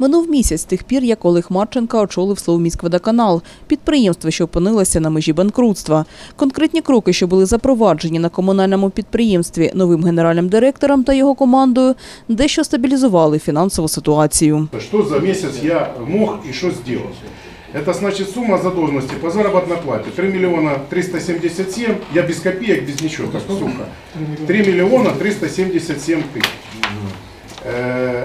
Минув місяць з тих пір, як Олег Марченка очолив Словміськводоканал, підприємство, що опинилося на межі банкрутства. Конкретні кроки, що були запроваджені на комунальному підприємстві новим генеральним директором та його командою, дещо стабілізували фінансову ситуацію. Що за місяць я мог і що зробив? Это значит сумма задолженности по заработной плате 3 миллиона 377, я без копеек, без ничего, так сухо. 3 миллиона 377 тысяч. Э,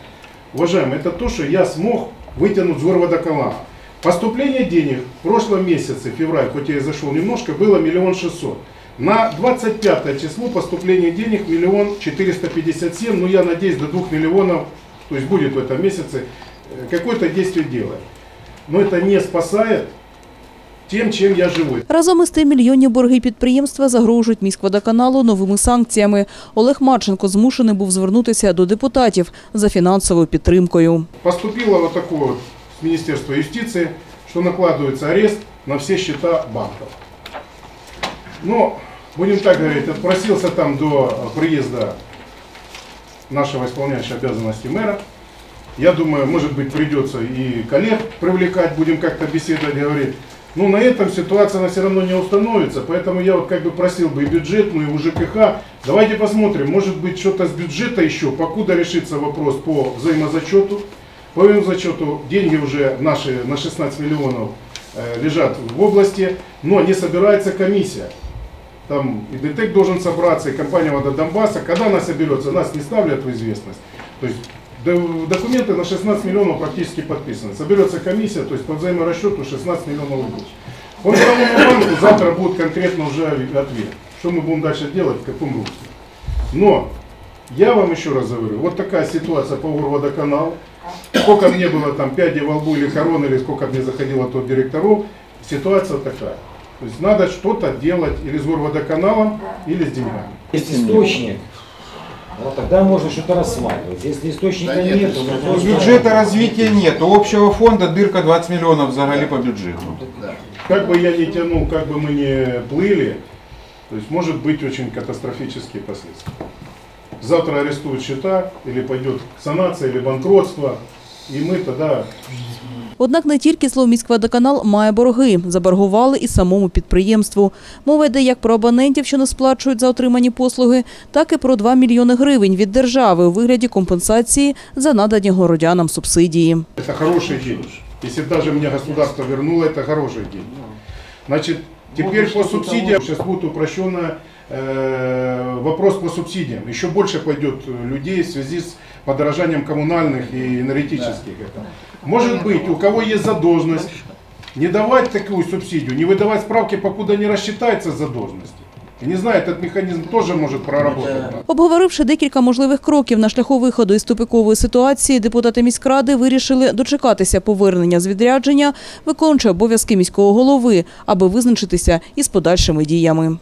Уважаемые, это то, что я смог вытянуть с горводоканала. Поступление денег в прошлом месяце, февраль, хоть я и зашел немножко, было миллион шестьсот. На 25 число поступление денег миллион четыреста пятьдесят семь, Но я надеюсь до двух миллионов, то есть будет в этом месяце, э, какое-то действие делать. Но это не спасает тим, чим я живу. Разом із тим мільйонні борги підприємства загрожують міськводоканалу новими санкціями. Олег Марченко змушений був звернутися до депутатів за фінансовою підтримкою. Поступило отаку з міністерства юстиції, що накладується арест на всі счета банків. Ну, будемо так говорити, відпросився там до приїзду нашого исполняющего обязанности мера. Я думаю, може бути прийдеться і колег привлекать, будемо как-то беседовать, говорить. Ну, на этом ситуация, она все равно не установится, поэтому я вот как бы просил бы и бюджет, ну и у ЖКХ. Давайте посмотрим, может быть, что-то с бюджета еще, покуда решится вопрос по взаимозачету. По взаимозачету деньги уже наши на 16 миллионов э, лежат в области, но не собирается комиссия. Там и ДТЭК должен собраться, и компания «Вода Донбасса». Когда она соберется, нас не ставят в известность. То есть Документы на 16 миллионов практически подписаны. Соберется комиссия, то есть по взаиморасчету 16 миллионов рублей. Он банку завтра будет конкретно уже ответ, что мы будем дальше делать, в каком русле. Но я вам еще раз говорю, вот такая ситуация по Урводоканалу. Сколько мне было там пяди во лбу или короны или сколько мне заходило тот директоров, ситуация такая. То есть надо что-то делать или с Урводоканалом, или с деньгами. Есть источник, но тогда можно что-то рассматривать. Если источника да нет, нету, то просто... бюджета развития нет. У общего фонда дырка 20 миллионов взагали да. по бюджету. Ну, да. Как бы я не тянул, как бы мы не плыли, то есть может быть очень катастрофические последствия. Завтра арестуют счета, или пойдет санация, или банкротство. І ми тоді. Однак не тільки Словміськводоканал має борги, заборгували і самому підприємству. Мова йде як про абонентів, що не сплачують за отримані послуги, так і про 2 мільйони гривень від держави у вигляді компенсації за надані городянам субсидії. Це хороший гроші. Якщо навіть мені государство повернуло, це хороший гроші. Значить, тепер по субсидіям зараз буде упрощена Э, вопрос по субсидиям. Еще больше пойдет э, людей в связи с подорожанием коммунальных и энергетических. Да. Это. Может быть, у кого есть задолженность, не давать такую субсидию, не выдавать справки, покуда не рассчитается задолженность. Не знаю, этот механізм теж може проработати. Обговоривши декілька можливих кроків на шляху виходу із тупикової ситуації, депутати міськради вирішили дочекатися повернення з відрядження, виконуючи обов'язки міського голови, аби визначитися із подальшими діями.